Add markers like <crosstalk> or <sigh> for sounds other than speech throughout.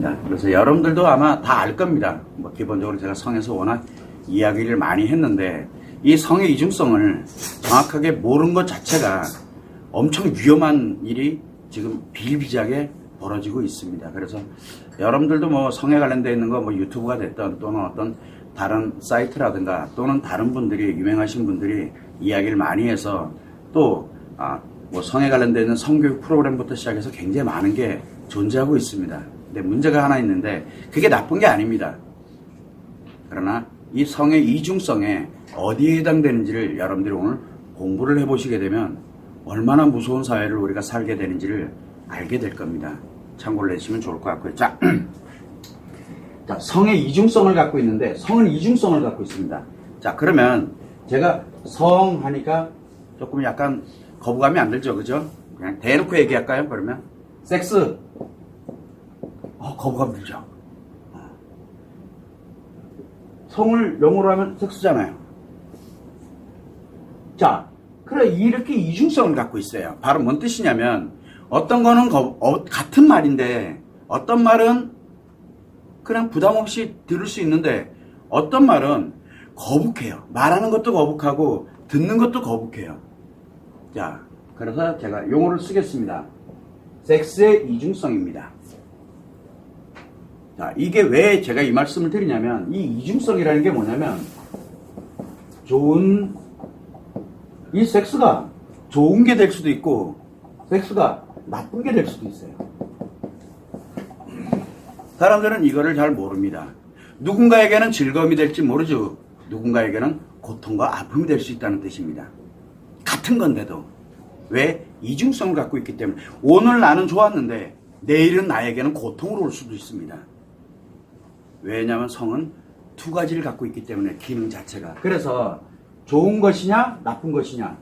있습니다. 그래서 여러분들도 아마 다 알 겁니다. 뭐 기본적으로 제가 성에서 워낙 이야기를 많이 했는데 이 성의 이중성을 정확하게 모르는 것 자체가 엄청 위험한 일이 지금 비일비재하게 벌어지고 있습니다. 그래서 여러분들도 뭐 성에 관련되어 있는 거 뭐 유튜브가 됐던 또는 어떤 다른 사이트라든가 또는 다른 분들이 유명하신 분들이 이야기를 많이 해서 또 아, 뭐 성에 관련되어 있는 성교육 프로그램부터 시작해서 굉장히 많은 게 존재하고 있습니다. 근데 문제가 하나 있는데 그게 나쁜 게 아닙니다. 그러나 이 성의 이중성에 어디에 해당되는지를 여러분들이 오늘 공부를 해보시게 되면 얼마나 무서운 사회를 우리가 살게 되는지를 알게 될 겁니다. 참고를 해주시면 좋을 것 같고요. 자, <clears throat> 자, 성의 이중성을 갖고 있는데 성은 이중성을 갖고 있습니다. 자, 그러면 제가 성 하니까 조금 약간 거부감이 안 들죠, 그죠? 그냥 대놓고 얘기할까요? 그러면 섹스. 어, 거부감 들죠. 성을 영어로 하면 섹스잖아요. 자, 그래 이렇게 이중성을 갖고 있어요. 바로 뭔 뜻이냐면 어떤 거는 거- 어, 같은 말인데 어떤 말은 그냥 부담 없이 들을 수 있는데 어떤 말은 거북해요. 말하는 것도 거북하고 듣는 것도 거북해요. 자, 그래서 제가 용어를 쓰겠습니다. 섹스의 이중성입니다. 자, 이게 왜 제가 이 말씀을 드리냐면, 이 이중성이라는 게 뭐냐면, 좋은, 이 섹스가 좋은 게 될 수도 있고, 섹스가 나쁜 게 될 수도 있어요. 사람들은 이거를 잘 모릅니다. 누군가에게는 즐거움이 될지 모르죠. 누군가에게는 고통과 아픔이 될 수 있다는 뜻입니다. 같은 건데도. 왜? 이중성을 갖고 있기 때문에. 오늘 나는 좋았는데, 내일은 나에게는 고통으로 올 수도 있습니다. 왜냐하면 성은 두 가지를 갖고 있기 때문에 기능 자체가. 그래서 좋은 것이냐, 나쁜 것이냐.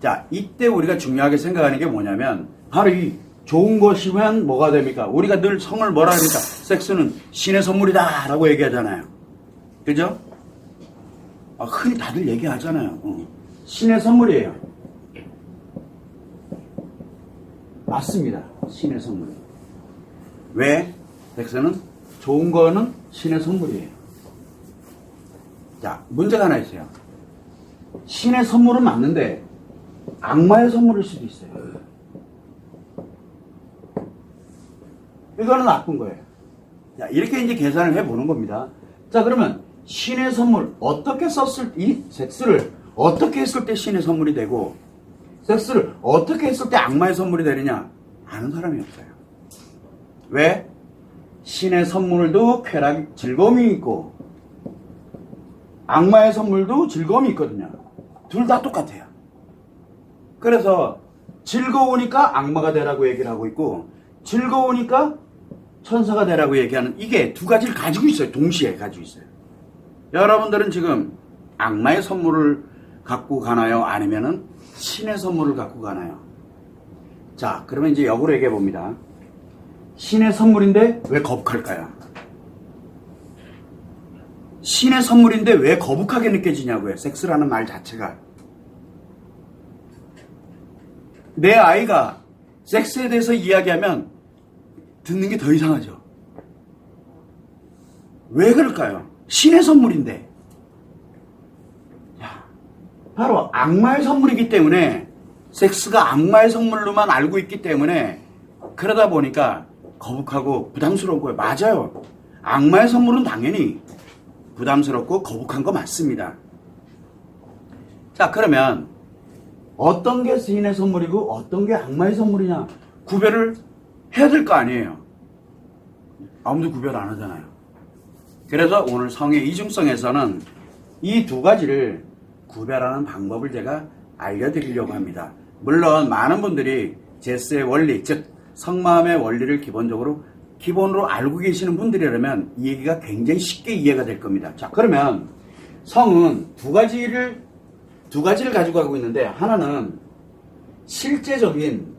자, 이때 우리가 중요하게 생각하는 게 뭐냐면, 바로 이 좋은 것이면 뭐가 됩니까? 우리가 늘 성을 뭐라 합니까? 섹스는 신의 선물이다! 라고 얘기하잖아요. 그죠? 아, 흔히 다들 얘기하잖아요. 어. 신의 선물이에요. 맞습니다. 신의 선물. 왜? 섹스는 좋은 거는 신의 선물이에요. 자, 문제가 하나 있어요. 신의 선물은 맞는데 악마의 선물일 수도 있어요. 이거는 나쁜 거예요. 자, 이렇게 이제 계산을 해보는 겁니다. 자, 그러면 신의 선물, 어떻게 썼을, 이 섹스를 어떻게 했을 때 신의 선물이 되고, 섹스를 어떻게 했을 때 악마의 선물이 되느냐? 아는 사람이 없어요. 왜? 신의 선물도 쾌락, 즐거움이 있고, 악마의 선물도 즐거움이 있거든요. 둘 다 똑같아요. 그래서 즐거우니까 악마가 되라고 얘기를 하고 있고, 즐거우니까 천사가 되라고 얘기하는 이게 두 가지를 가지고 있어요. 동시에 가지고 있어요. 여러분들은 지금 악마의 선물을 갖고 가나요? 아니면은 신의 선물을 갖고 가나요? 자, 그러면 이제 역으로 얘기해 봅니다. 신의 선물인데 왜 거북할까요? 신의 선물인데 왜 거북하게 느껴지냐고요. 섹스라는 말 자체가. 내 아이가 섹스에 대해서 이야기하면 듣는 게 더 이상하죠. 왜 그럴까요? 신의 선물인데. 야, 바로 악마의 선물이기 때문에 섹스가 악마의 선물로만 알고 있기 때문에 그러다 보니까 거북하고 부담스러운 거예요. 맞아요. 악마의 선물은 당연히 부담스럽고 거북한 거 맞습니다. 자, 그러면 어떤 게 신의 선물이고 어떤 게 악마의 선물이냐 구별을 해야 될 거 아니에요. 아무도 구별 안 하잖아요. 그래서 오늘 성의 이중성에서는 이 두 가지를 구별하는 방법을 제가 알려드리려고 합니다. 물론 많은 분들이 제스의 원리, 즉 성마음의 원리를 기본적으로 기본으로 알고 계시는 분들이라면 이 얘기가 굉장히 쉽게 이해가 될 겁니다. 자, 그러면 성은 두 가지를 두 가지를 가지고 가고 있는데 하나는 실제적인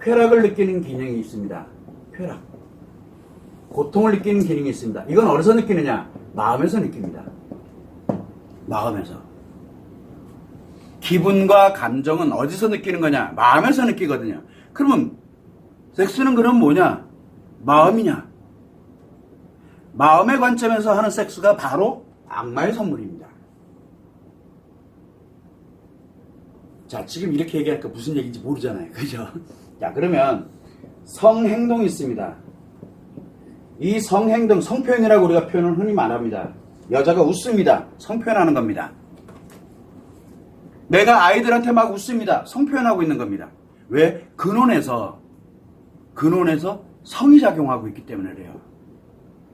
쾌락을 느끼는 기능이 있습니다. 쾌락. 고통을 느끼는 기능이 있습니다. 이건 어디서 느끼느냐? 마음에서 느낍니다. 마음에서. 기분과 감정은 어디서 느끼는 거냐? 마음에서 느끼거든요. 그러면 섹스는 그럼 뭐냐? 마음이냐? 마음의 관점에서 하는 섹스가 바로 악마의 선물입니다. 자, 지금 이렇게 얘기하니까 무슨 얘기인지 모르잖아요. 그죠? 자, 그러면 성행동이 있습니다. 이 성행동, 성표현이라고 우리가 표현을 흔히 말합니다. 여자가 웃습니다. 성표현하는 겁니다. 내가 아이들한테 막 웃습니다. 성표현하고 있는 겁니다. 왜? 근원에서, 근원에서 성이 작용하고 있기 때문에 그래요.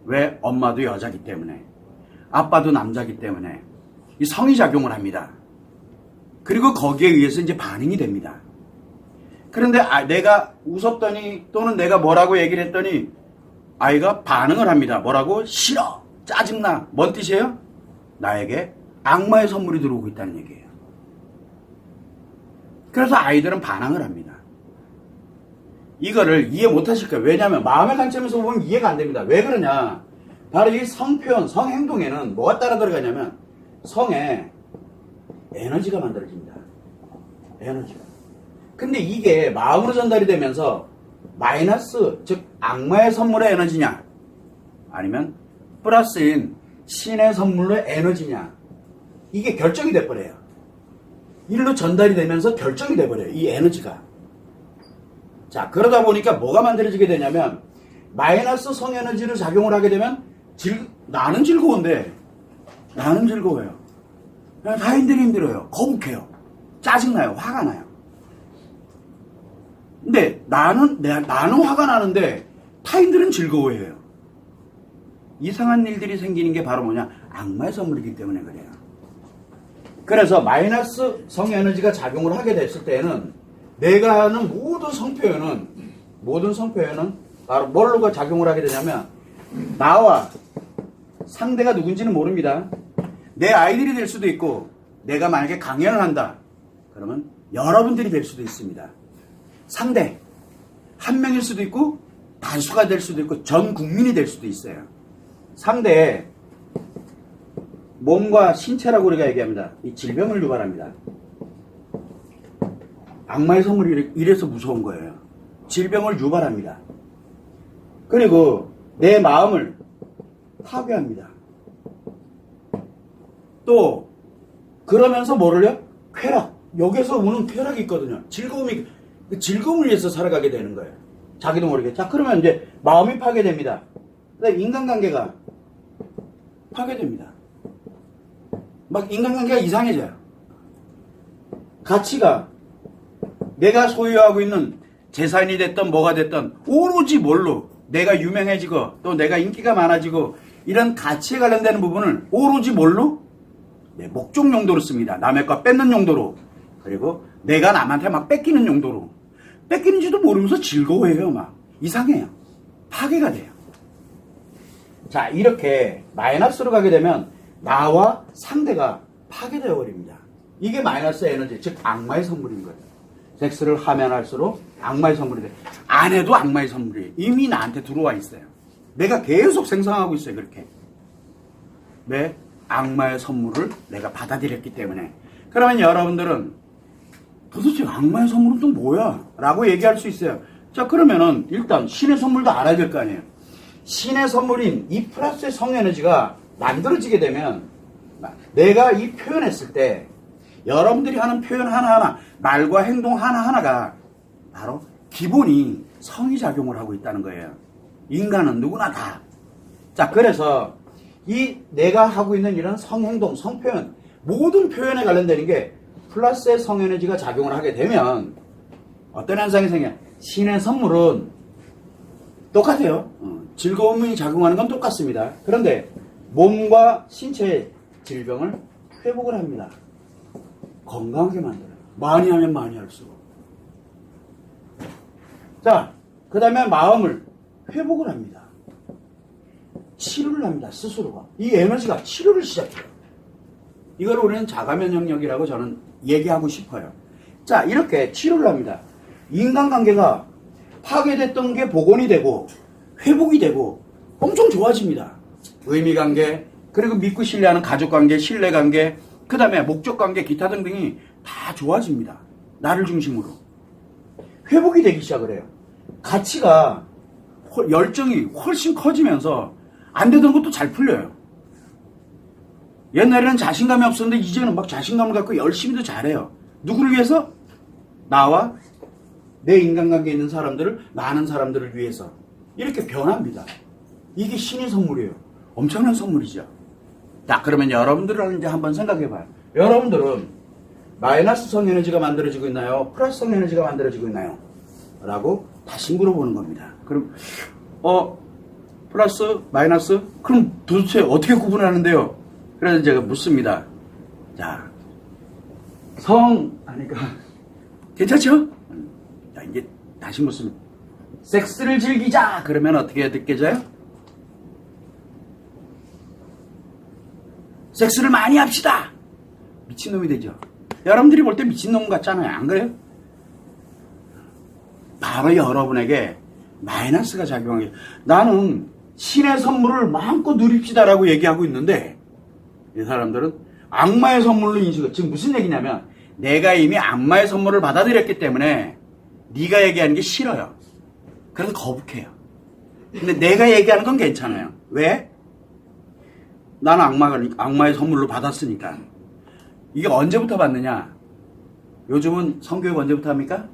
왜? 엄마도 여자기 때문에. 아빠도 남자기 때문에. 이 성이 작용을 합니다. 그리고 거기에 의해서 이제 반응이 됩니다. 그런데 아, 내가 웃었더니 또는 내가 뭐라고 얘기를 했더니 아이가 반응을 합니다. 뭐라고? 싫어! 짜증나! 뭔 뜻이에요? 나에게 악마의 선물이 들어오고 있다는 얘기예요. 그래서 아이들은 반항을 합니다. 이거를 이해 못 하실 거예요. 왜냐하면 마음의 관점에서 보면 이해가 안 됩니다. 왜 그러냐? 바로 이 성표현, 성행동에는 뭐가 따라 들어가냐면 성에 에너지가 만들어집니다. 에너지가. 근데 이게 마음으로 전달이 되면서 마이너스, 즉 악마의 선물의 에너지냐 아니면 플러스인 신의 선물의 에너지냐 이게 결정이 돼버려요. 일로 전달이 되면서 결정이 돼버려요. 이 에너지가. 자, 그러다 보니까 뭐가 만들어지게 되냐면 마이너스 성에너지를 작용을 하게 되면 즐- 나는 즐거운데 나는 즐거워요. 타인들이 힘들어요. 거북해요. 짜증나요. 화가 나요. 근데 나는 내, 나는 화가 나는데 타인들은 즐거워해요. 이상한 일들이 생기는 게 바로 뭐냐? 악마의 선물이기 때문에 그래요. 그래서 마이너스 성에너지가 작용을 하게 됐을 때는 내가 하는 모든 성표현은 모든 성표현은 바로 뭘로가 작용을 하게 되냐면 나와 상대가 누군지는 모릅니다. 내 아이들이 될 수도 있고 내가 만약에 강연을 한다. 그러면 여러분들이 될 수도 있습니다. 상대 한 명일 수도 있고 단수가 될 수도 있고 전 국민이 될 수도 있어요. 상대의 몸과 신체라고 우리가 얘기합니다. 이 질병을 유발합니다. 악마의 선물이 이래- 이래서 무서운 거예요. 질병을 유발합니다. 그리고 내 마음을 파괴합니다. 또 그러면서 뭐를요? 쾌락. 여기서 오는 쾌락이 있거든요. 즐거움이 그 즐거움을 위해서 살아가게 되는 거예요. 자기도 모르게. 자 그러면 이제 마음이 파괴됩니다. 인간관계가 파괴됩니다. 막 인간관계가 이상해져요. 가치가 내가 소유하고 있는 재산이 됐던 뭐가 됐던 오로지 뭘로 내가 유명해지고 또 내가 인기가 많아지고 이런 가치에 관련되는 부분을 오로지 뭘로 내 목적 용도로 씁니다. 남의 거 뺏는 용도로 그리고 내가 남한테 막 뺏기는 용도로 뺏기는지도 모르면서 즐거워해요. 막 이상해요. 파괴가 돼요. 자 이렇게 마이너스로 가게 되면 나와 상대가 파괴되어 버립니다. 이게 마이너스 에너지 즉 악마의 선물인 거예요. 섹스를 하면 할수록 악마의 선물이 돼. 안 해도 악마의 선물이 이미 나한테 들어와 있어요. 내가 계속 생성하고 있어요. 그렇게. 왜? 악마의 선물을 내가 받아들였기 때문에. 그러면 여러분들은 도대체 악마의 선물은 또 뭐야? 라고 얘기할 수 있어요. 자, 그러면은 일단 신의 선물도 알아야 될 거 아니에요. 신의 선물인 이 플러스의 성에너지가 만들어지게 되면 내가 이 표현했을 때 여러분들이 하는 표현 하나하나 말과 행동 하나하나가 바로 기본이 성이 작용을 하고 있다는 거예요. 인간은 누구나 다. 자, 그래서 이 내가 하고 있는 이런 성행동, 성표현 모든 표현에 관련되는 게 플러스의 성에너지가 작용을 하게 되면 어떤 현상이 생겨? 신의 선물은 똑같아요. 어, 즐거움이 작용하는 건 똑같습니다. 그런데 몸과 신체의 질병을 회복을 합니다. 건강하게 만들어요. 많이 하면 많이 할수록. 자, 그 다음에 마음을 회복을 합니다. 치료를 합니다. 스스로가. 이 에너지가 치료를 시작해요. 이걸 우리는 자가 면역력이라고 저는 얘기하고 싶어요. 자, 이렇게 치료를 합니다. 인간관계가 파괴됐던 게 복원이 되고 회복이 되고 엄청 좋아집니다. 의미관계, 그리고 믿고 신뢰하는 가족관계, 신뢰관계, 그 다음에 목적관계, 기타 등등이 다 좋아집니다. 나를 중심으로. 회복이 되기 시작을 해요. 가치가 훨- 열정이 훨씬 커지면서 안 되던 것도 잘 풀려요. 옛날에는 자신감이 없었는데 이제는 막 자신감을 갖고 열심히도 잘해요. 누구를 위해서? 나와 내 인간관계에 있는 사람들을 많은 사람들을 위해서 이렇게 변합니다. 이게 신의 선물이에요. 엄청난 선물이죠. 자, 그러면 여러분들은 이제 한번 생각해 봐요. 여러분들은 마이너스 성 에너지가 만들어지고 있나요? 플러스 성 에너지가 만들어지고 있나요? 라고 다시 물어보는 겁니다. 그럼, 어, 플러스, 마이너스? 그럼 도대체 어떻게 구분하는데요? 그래서 제가 묻습니다. 자, 성, 아니까, <laughs> 괜찮죠? 자, 이제 다시 묻습니다. 섹스를 즐기자! 그러면 어떻게 느껴져요? 섹스를 많이 합시다! 미친놈이 되죠. 여러분들이 볼 때 미친놈 같잖아요. 안 그래요? 바로 여러분에게 마이너스가 작용하게. 나는 신의 선물을 마음껏 누립시다라고 얘기하고 있는데, 이 사람들은 악마의 선물로 인식을, 지금 무슨 얘기냐면, 내가 이미 악마의 선물을 받아들였기 때문에, 네가 얘기하는 게 싫어요. 그래서 거북해요. 근데 내가 얘기하는 건 괜찮아요. 왜? 나는 악마가, 악마의 선물로 받았으니까. 이게 언제부터 받느냐? 요즘은 성교육 언제부터 합니까?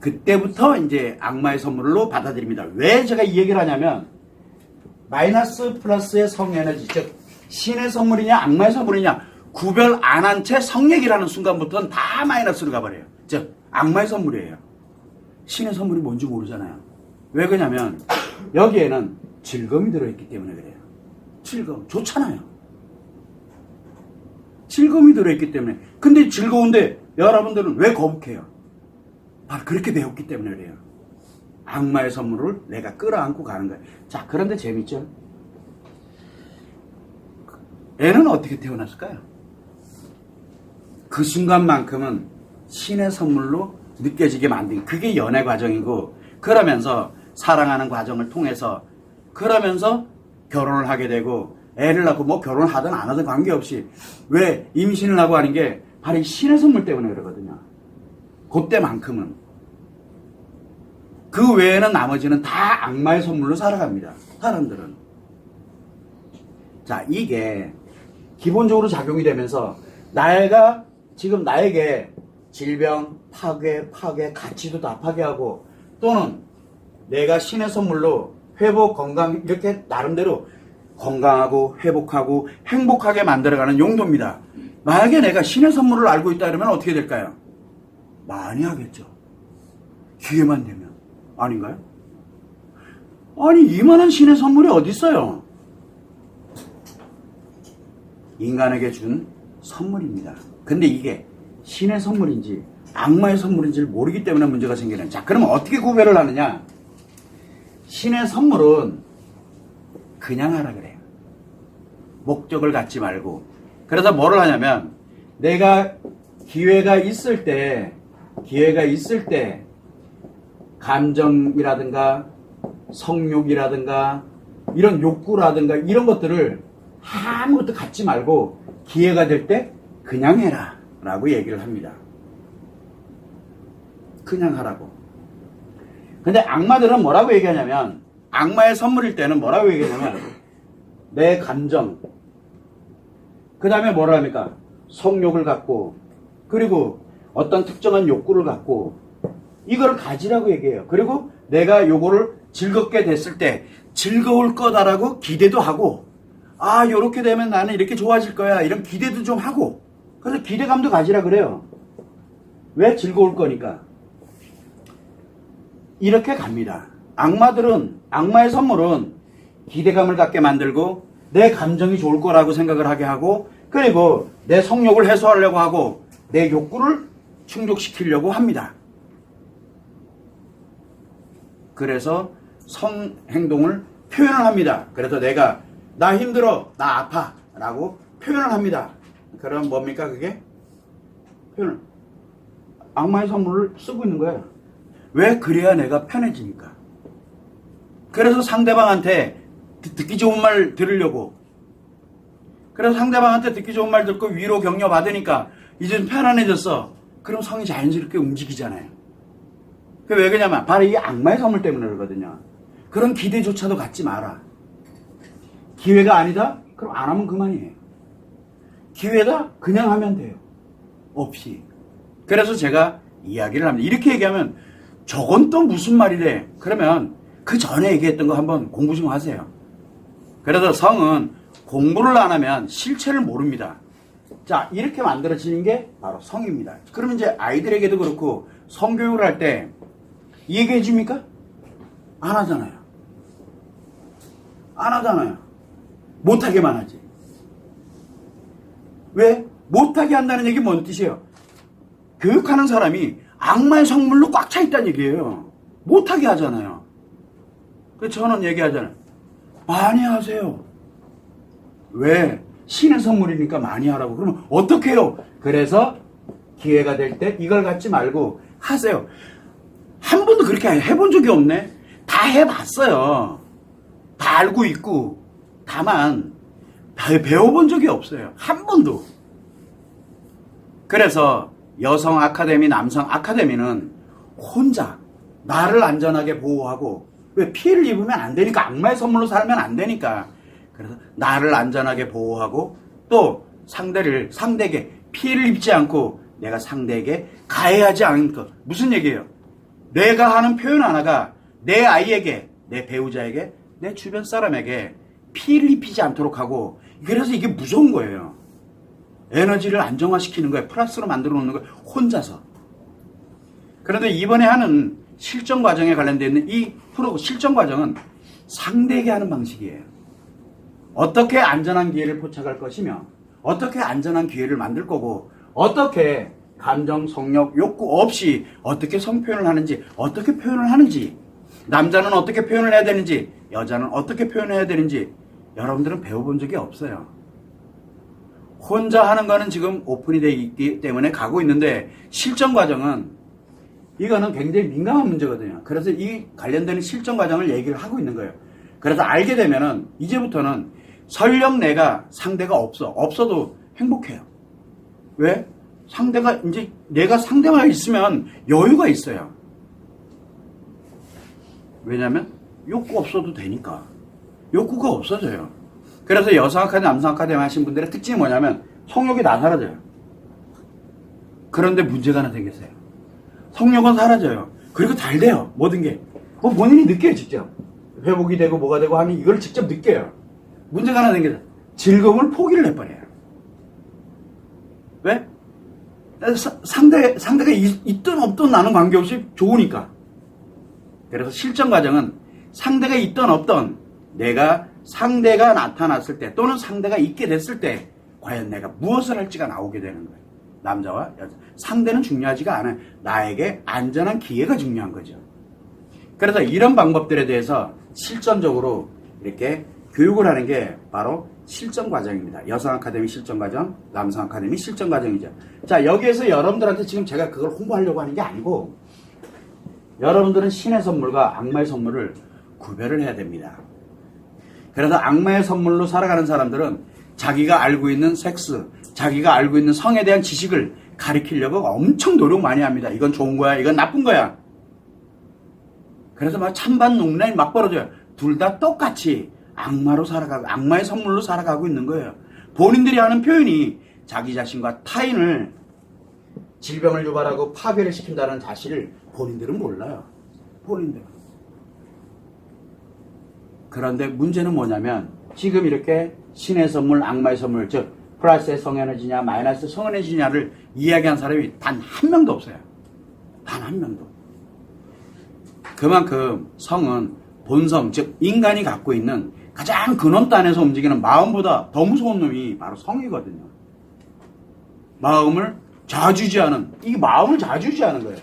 그때부터 이제 악마의 선물로 받아들입니다. 왜 제가 이 얘기를 하냐면, 마이너스 플러스의 성에너지, 즉, 신의 선물이냐, 악마의 선물이냐, 구별 안 한 채 성얘기라는 순간부터는 다 마이너스로 가버려요. 즉, 악마의 선물이에요. 신의 선물이 뭔지 모르잖아요. 왜 그러냐면, 여기에는 즐거움이 들어있기 때문에 그래요. 즐거움. 좋잖아요. 즐거움이 들어있기 때문에. 근데 즐거운데 여러분들은 왜 거북해요? 바로 그렇게 배웠기 때문에 그래요. 악마의 선물을 내가 끌어안고 가는 거예요. 자, 그런데 재밌죠? 애는 어떻게 태어났을까요? 그 순간만큼은 신의 선물로 느껴지게 만든 그게 연애 과정이고 그러면서 사랑하는 과정을 통해서 그러면서 결혼을 하게 되고 애를 낳고 뭐 결혼하든 안 하든 관계없이 왜 임신을 하고 하는 게 바로 이 신의 선물 때문에 그러거든요. 그때만큼은 그 외에는 나머지는 다 악마의 선물로 살아갑니다. 사람들은. 자, 이게 기본적으로 작용이 되면서 나가 지금 나에게 질병, 파괴, 파괴, 가치도 다 파괴하고 또는 내가 신의 선물로 회복, 건강 이렇게 나름대로 건강하고 회복하고 행복하게 만들어가는 용도입니다. 만약에 내가 신의 선물을 알고 있다 그러면 어떻게 될까요? 많이 하겠죠. 기회만 되면. 아닌가요? 아니, 이만한 신의 선물이 어디 있어요? 인간에게 준 선물입니다. 근데 이게 신의 선물인지 악마의 선물인지를 모르기 때문에 문제가 생기는. 자, 그러면 어떻게 구별을 하느냐? 신의 선물은 그냥 하라 그래요. 목적을 갖지 말고. 그래서 뭐를 하냐면 내가 기회가 있을 때, 기회가 있을 때 감정이라든가 성욕이라든가 이런 욕구라든가 이런 것들을 아무것도 갖지 말고 기회가 될 때 그냥 해라 라고 얘기를 합니다. 그냥 하라고. 근데 악마들은 뭐라고 얘기하냐면 악마의 선물일 때는 뭐라고 얘기하냐면 내 감정 그 다음에 뭐라 합니까? 성욕을 갖고 그리고 어떤 특정한 욕구를 갖고 이거를 가지라고 얘기해요. 그리고 내가 요거를 즐겁게 됐을 때 즐거울 거다라고 기대도 하고 아 요렇게 되면 나는 이렇게 좋아질 거야 이런 기대도 좀 하고 그래서 기대감도 가지라 그래요. 왜 즐거울 거니까. 이렇게 갑니다. 악마들은 악마의 선물은 기대감을 갖게 만들고 내 감정이 좋을 거라고 생각을 하게 하고 그리고 내 성욕을 해소하려고 하고 내 욕구를 충족시키려고 합니다. 그래서 성 행동을 표현을 합니다. 그래서 내가 나 힘들어, 나 아파 라고 표현을 합니다. 그럼 뭡니까 그게? 표현을 악마의 선물을 쓰고 있는 거예요. 왜 그래야 내가 편해지니까. 그래서 상대방한테 듣- 듣기 좋은 말 들으려고. 그래서 상대방한테 듣기 좋은 말 듣고 위로 격려 받으니까 는 편안해졌어. 그럼 성이 자연스럽게 움직이잖아요. 그 왜 그러냐면 바로 이 악마의 선물 때문에 그러거든요. 그런 기대조차도 갖지 마라. 기회가 아니다? 그럼 안 하면 그만이에요. 기회다? 그냥 하면 돼요. 없이. 그래서 제가 이야기를 합니다. 이렇게 얘기하면 저건 또 무슨 말이래? 그러면 그 전에 얘기했던 거 한번 공부 좀 하세요. 그래서 성은 공부를 안 하면 실체를 모릅니다. 자, 이렇게 만들어지는 게 바로 성입니다. 그러면 이제 아이들에게도 그렇고 성교육을 할 때 얘기해 줍니까? 안 하잖아요. 안 하잖아요. 못하게만 하지. 왜? 못하게 한다는 얘기 뭔 뜻이에요? 교육하는 사람이 악마의 성물로 꽉 차 있다는 얘기예요. 못하게 하잖아요. 그래서 저는 얘기하잖아요. 많이 하세요. 왜? 신의 선물이니까 많이 하라고. 그러면 어떻게 해요? 그래서 기회가 될 때 이걸 갖지 말고 하세요. 한 번도 그렇게 해본 적이 없네. 다 해봤어요. 다 알고 있고. 다만 배- 배워본 적이 없어요. 한 번도. 그래서 여성 아카데미, 남성 아카데미는 혼자 나를 안전하게 보호하고 왜 피해를 입으면 안 되니까 악마의 선물로 살면 안 되니까 그래서 나를 안전하게 보호하고 또 상대를 상대에게 피해를 입지 않고 내가 상대에게 가해하지 것 무슨 얘기예요? 내가 하는 표현 하나가 내 아이에게 내 배우자에게 내 주변 사람에게 피해를 입히지 않도록 하고 그래서 이게 무서운 거예요. 에너지를 안정화시키는 거예요. 플러스로 만들어 놓는 거예요. 혼자서. 그런데 이번에 하는 실전 과정에 관련되어 있는 이 프로 실전 과정은 상대에게 하는 방식이에요. 어떻게 안전한 기회를 포착할 것이며 어떻게 안전한 기회를 만들 거고 어떻게 감정, 성욕, 욕구 없이 어떻게 성표현을 하는지 어떻게 표현을 하는지 남자는 어떻게 표현을 해야 되는지 여자는 어떻게 표현해야 되는지 여러분들은 배워본 적이 없어요. 혼자 하는 거는 지금 오픈이 되어 있기 때문에 가고 있는데 실전 과정은 이거는 굉장히 민감한 문제거든요. 그래서 이 관련되는 실전 과정을 얘기를 하고 있는 거예요. 그래서 알게 되면은 이제부터는 설령 내가 상대가 없어. 없어도 행복해요. 왜? 상대가 이제 내가 상대가 있으면 여유가 있어요. 왜냐면 욕구 없어도 되니까. 욕구가 없어져요. 그래서 여성 아카데미, 남성 아카데미 하신 분들의 특징이 뭐냐면 성욕이 다 사라져요. 그런데 문제가 하나 생겼어요. 성욕은 사라져요. 그리고 잘 돼요. 모든 게. 뭐 본인이 느껴요, 직접. 회복이 되고 뭐가 되고 하면 이걸 직접 느껴요. 문제가 하나 생겨서 즐거움을 포기를 해버려요. 왜? 사- 상대, 상대가 있, 있든 없든 나는 관계없이 좋으니까. 그래서 실전 과정은 상대가 있든 없든 내가 상대가 나타났을 때 또는 상대가 있게 됐을 때 과연 내가 무엇을 할지가 나오게 되는 거예요. 남자와 여자. 상대는 중요하지가 않아요. 나에게 안전한 기회가 중요한 거죠. 그래서 이런 방법들에 대해서 실전적으로 이렇게 교육을 하는 게 바로 실전 과정입니다. 여성 아카데미 실전 과정, 남성 아카데미 실전 과정이죠. 자, 여기에서 여러분들한테 지금 제가 그걸 홍보하려고 하는 게 아니고 여러분들은 신의 선물과 악마의 선물을 구별을 해야 됩니다. 그래서 악마의 선물로 살아가는 사람들은 자기가 알고 있는 섹스, 자기가 알고 있는 성에 대한 지식을 가리키려고 엄청 노력 많이 합니다. 이건 좋은 거야, 이건 나쁜 거야. 그래서 막 찬반 농란이 막 벌어져요. 둘 다 똑같이 악마로 살아가고, 악마의 선물로 살아가고 있는 거예요. 본인들이 하는 표현이 자기 자신과 타인을 질병을 유발하고 파괴를 시킨다는 사실을 본인들은 몰라요. 본인들은. 그런데 문제는 뭐냐면 지금 이렇게 신의 선물, 악마의 선물, 즉 플러스의 성에너지냐 마이너스 성에너지냐를 이야기한 사람이 단 한 명도 없어요. 단 한 명도. 그만큼 성은 본성, 즉 인간이 갖고 있는 가장 근원단에서 움직이는 마음보다 더 무서운 놈이 바로 성이거든요. 마음을 좌주지하는 이게 마음을 좌주지하는 거예요.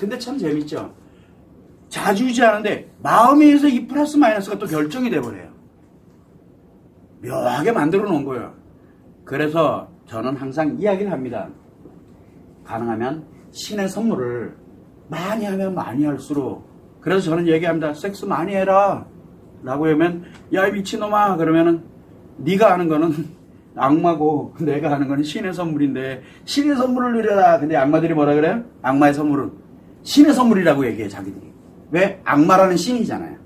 근데 참 재밌죠. 좌주지하는데 마음에 의해서 이 플러스 마이너스가 또 결정이 돼버려요. 묘하게 만들어 놓은 거예요. 그래서 저는 항상 이야기를 합니다. 가능하면 신의 선물을 많이 하면 많이 할수록 그래서 저는 얘기합니다. 섹스 많이 해라. 라고 하면 야이 미친놈아 그러면은 네가 하는 거는 <laughs> 악마고 내가 하는 거는 신의 선물인데 신의 선물을 누려라. 근데 악마들이 뭐라 그래요? 악마의 선물은 신의 선물이라고 얘기해 자기들이. 왜? 악마라는 신이잖아요.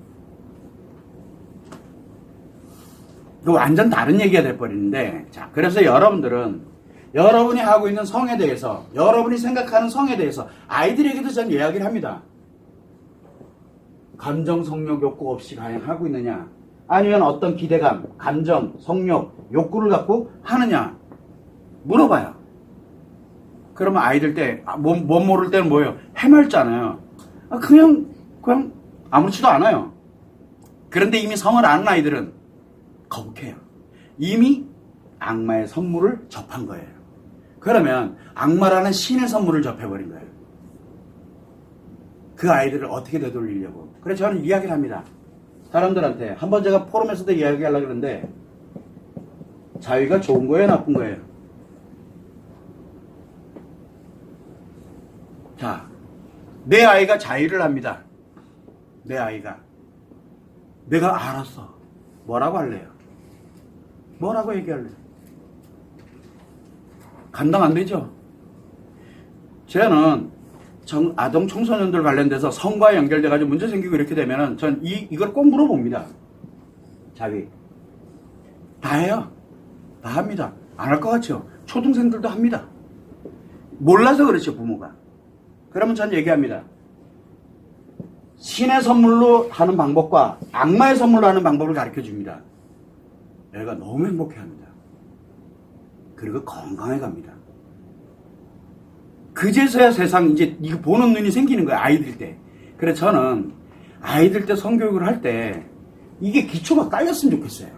이거 완전 다른 얘기가 돼버리는데 자 그래서 여러분들은 여러분이 하고 있는 성에 대해서 여러분이 생각하는 성에 대해서 아이들에게도 전 이야기를 합니다. 감정, 성욕, 욕구 없이 가행하고 있느냐 아니면 어떤 기대감, 감정, 성욕, 욕구를 갖고 하느냐 물어봐요. 그러면 아이들 때, 아, 못, 못 모를 때는 뭐예요? 해맑잖아요. 아, 그냥, 그냥 아무렇지도 않아요. 그런데 이미 성을 아는 아이들은 거북해요. 이미 악마의 선물을 접한 거예요. 그러면 악마라는 신의 선물을 접해버린 거예요. 그 아이들을 어떻게 되돌리려고. 그래서 저는 이야기를 합니다. 사람들한테. 한 번 제가 포럼에서도 이야기하려고 그러는데, 자유가 좋은 거예요, 나쁜 거예요? 자, 내 아이가 자유를 합니다. 내 아이가. 내가 알았어. 뭐라고 할래요? 뭐라고 얘기할래요? 감당 안 되죠? 저는 정- 아동 청소년들 관련돼서 성과 연결돼가지고 문제 생기고 이렇게 되면은 전 이, 이걸 꼭 물어봅니다. 자기. 다 해요. 다 합니다. 안 할 것 같죠? 초등생들도 합니다. 몰라서 그렇죠, 부모가. 그러면 전 얘기합니다. 신의 선물로 하는 방법과 악마의 선물로 하는 방법을 가르쳐 줍니다. 애가 너무 행복해 합니다. 그리고 건강해 갑니다. 그제서야 세상 이제 이거 보는 눈이 생기는 거예요. 아이들 때. 그래서 저는 아이들 때 성교육을 할 때 이게 기초가 깔렸으면 좋겠어요.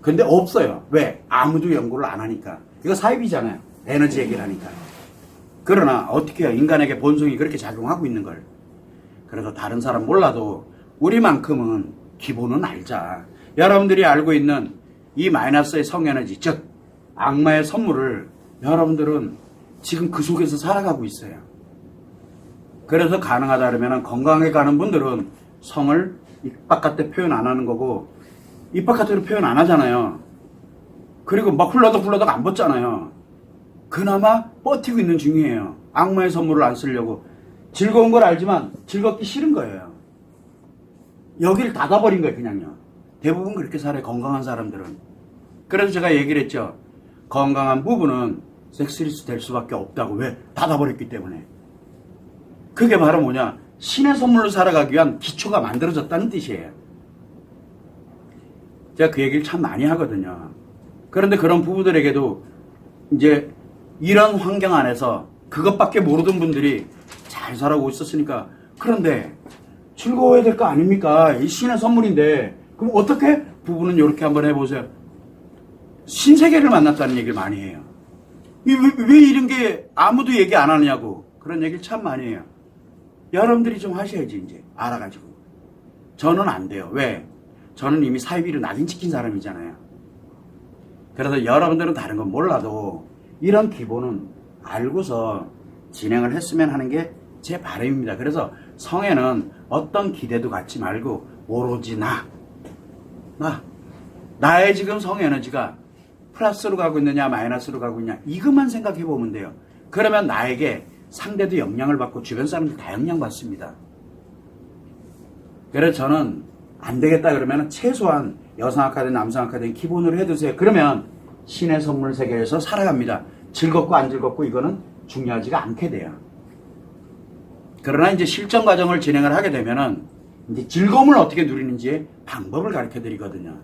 근데 없어요. 왜? 아무도 연구를 안 하니까. 이거 사입이잖아요. 에너지 얘기를 하니까. 그러나 어떻게 해요? 인간에게 본성이 그렇게 작용하고 있는 걸. 그래서 다른 사람 몰라도 우리만큼은 기본은 알자. 여러분들이 알고 있는 이 마이너스의 성에너지, 즉 악마의 선물을 여러분들은 지금 그 속에서 살아가고 있어요. 그래서 가능하다 그러면 건강하게 가는 분들은 성을 입 바깥에 표현 안 하는 거고 입 바깥으로 표현 안 하잖아요. 그리고 막 훌러덕 훌러덕 안 벗잖아요. 그나마 버티고 있는 중이에요. 악마의 선물을 안 쓰려고. 즐거운 걸 알지만 즐겁기 싫은 거예요. 여기를 닫아버린 거예요, 그냥요. 대부분 그렇게 살아요, 건강한 사람들은. 그래서 제가 얘기를 했죠. 건강한 부부는 섹스리스 될 수밖에 없다고. 왜? 닫아버렸기 때문에. 그게 바로 뭐냐? 신의 선물로 살아가기 위한 기초가 만들어졌다는 뜻이에요. 제가 그 얘기를 참 많이 하거든요. 그런데 그런 부부들에게도 이제 이런 환경 안에서 그것밖에 모르던 분들이 잘 살아오고 있었으니까 그런데 즐거워야 될 거 아닙니까? 이 신의 선물인데 그럼 어떻게 부부는 이렇게 한번 해보세요. 신세계를 만났다는 얘기를 많이 해요. 이 왜, 왜 이런 게 아무도 얘기 안 하느냐고 그런 얘기를 참 많이 해요. 여러분들이 좀 하셔야지 이제 알아가지고 저는 안 돼요. 왜? 저는 이미 사이비를 낙인 찍힌 사람이잖아요. 그래서 여러분들은 다른 건 몰라도 이런 기본은 알고서 진행을 했으면 하는 게 제 바람입니다. 그래서 성에는 어떤 기대도 갖지 말고 오로지 나, 나, 나의 지금 성 에너지가 플러스로 가고 있느냐 마이너스로 가고 있냐 이것만 생각해 보면 돼요. 그러면 나에게 상대도 영향을 받고 주변 사람들 다 영향 받습니다. 그래서 저는 안 되겠다 그러면 최소한 여성학과든 남성학과든 기본으로 해두세요. 그러면 신의 선물 세계에서 살아갑니다. 즐겁고 안 즐겁고 이거는 중요하지가 않게 돼요. 그러나 이제 실전 과정을 진행을 하게 되면은 이제 즐거움을 어떻게 누리는지 방법을 가르쳐 드리거든요.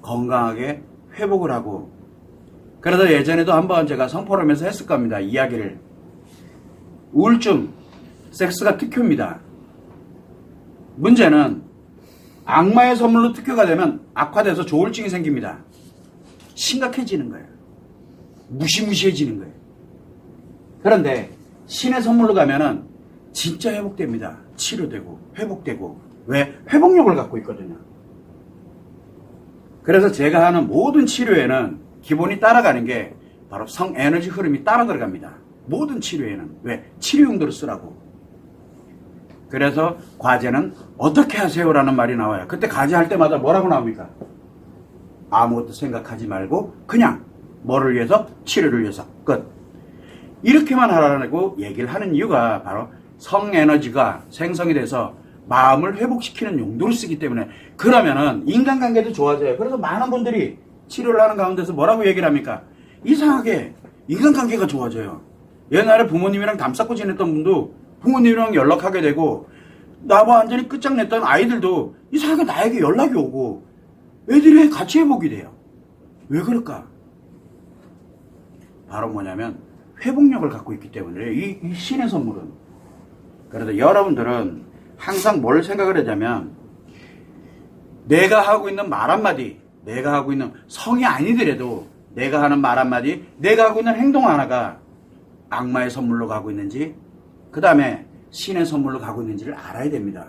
건강하게 회복을 하고 그래서 예전에도 한번 제가 성포럼에서 했을 겁니다. 이야기를 우울증, 섹스가 특효입니다. 문제는 악마의 선물로 특효가 되면 악화돼서 조울증이 생깁니다. 심각해지는 거예요. 무시무시해지는 거예요. 그런데 신의 선물로 가면은 진짜 회복됩니다. 치료되고 회복되고 왜 회복력을 갖고 있거든요. 그래서 제가 하는 모든 치료에는 기본이 따라가는 게 바로 성 에너지 흐름이 따라 들어갑니다. 모든 치료에는 왜 치료 용도로 쓰라고. 그래서 과제는 어떻게 하세요라는 말이 나와요. 그때 과제 할 때마다 뭐라고 나옵니까? 아무것도 생각하지 말고 그냥 뭐를 위해서 치료를 위해서 끝. 이렇게만 하라고 얘기를 하는 이유가 바로 성 에너지가 생성이 돼서 마음을 회복시키는 용도로 쓰기 때문에 그러면은 인간관계도 좋아져요. 그래서 많은 분들이 치료를 하는 가운데서 뭐라고 얘기를 합니까? 이상하게 인간관계가 좋아져요. 옛날에 부모님이랑 담쌓고 지냈던 분도 부모님이랑 연락하게 되고 나와 완전히 끝장냈던 아이들도 이상하게 나에게 연락이 오고 애들이 같이 회복이 돼요. 왜 그럴까? 바로 뭐냐면 회복력을 갖고 있기 때문에 이, 이 신의 선물은 그래서 여러분들은 항상 뭘 생각을 하자면 내가 하고 있는 말 한마디 내가 하고 있는 성이 아니더라도 내가 하는 말 한마디 내가 하고 있는 행동 하나가 악마의 선물로 가고 있는지 그 다음에 신의 선물로 가고 있는지를 알아야 됩니다.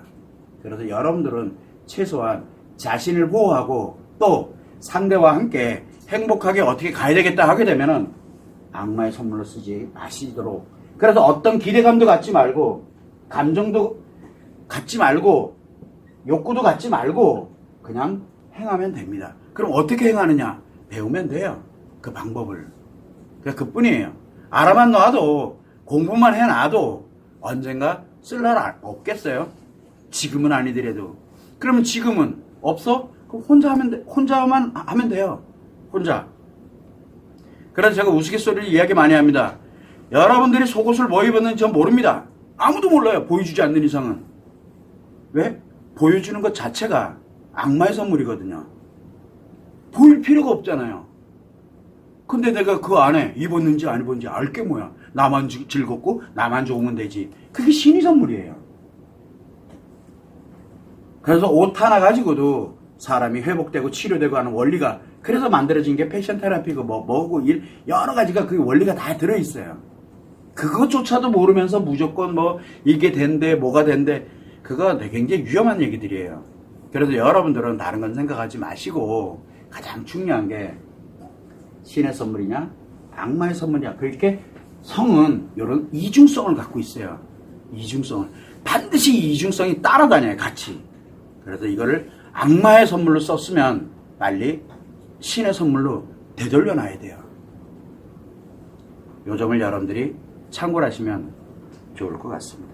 그래서 여러분들은 최소한 자신을 보호하고 또 상대와 함께 행복하게 어떻게 가야 되겠다 하게 되면은 악마의 선물로 쓰지 마시도록. 그래서 어떤 기대감도 갖지 말고 감정도 갖지 말고 욕구도 갖지 말고 그냥 행하면 됩니다. 그럼 어떻게 행하느냐? 배우면 돼요. 그 방법을. 그냥 그뿐이에요. 알아만 놔도 공부만 해놔도 언젠가 쓸 날 없겠어요. 지금은 아니더라도. 그러면 지금은 없어? 그럼 혼자 하면 돼. 혼자만 하면 돼요. 혼자. 그래서 제가 우스갯소리를 이야기 많이 합니다. 여러분들이 속옷을 뭐 입었는지 전 모릅니다. 아무도 몰라요. 보여주지 않는 이상은. 왜? 보여주는 것 자체가 악마의 선물이거든요. 보일 필요가 없잖아요. 근데 내가 그 안에 입었는지 안 입었는지 알 게 뭐야. 나만 즐- 즐겁고 나만 좋으면 되지. 그게 신의 선물이에요. 그래서 옷 하나 가지고도 사람이 회복되고 치료되고 하는 원리가 그래서 만들어진 게 패션 테라피고 뭐 뭐고 일 여러 가지가 그 원리가 다 들어 있어요. 그것조차도 모르면서 무조건 뭐 이게 된대 뭐가 된대 그거 굉장히 위험한 얘기들이에요. 그래서 여러분들은 다른 건 생각하지 마시고 가장 중요한 게 신의 선물이냐 악마의 선물이냐 그렇게 성은 이런 이중성을 갖고 있어요. 이중성을 반드시 이 이중성이 따라다녀요 같이. 그래서 이거를 악마의 선물로 썼으면 빨리 신의 선물로 되돌려 놔야 돼요. 요 점을 여러분들이 참고를 하시면 좋을 것 같습니다.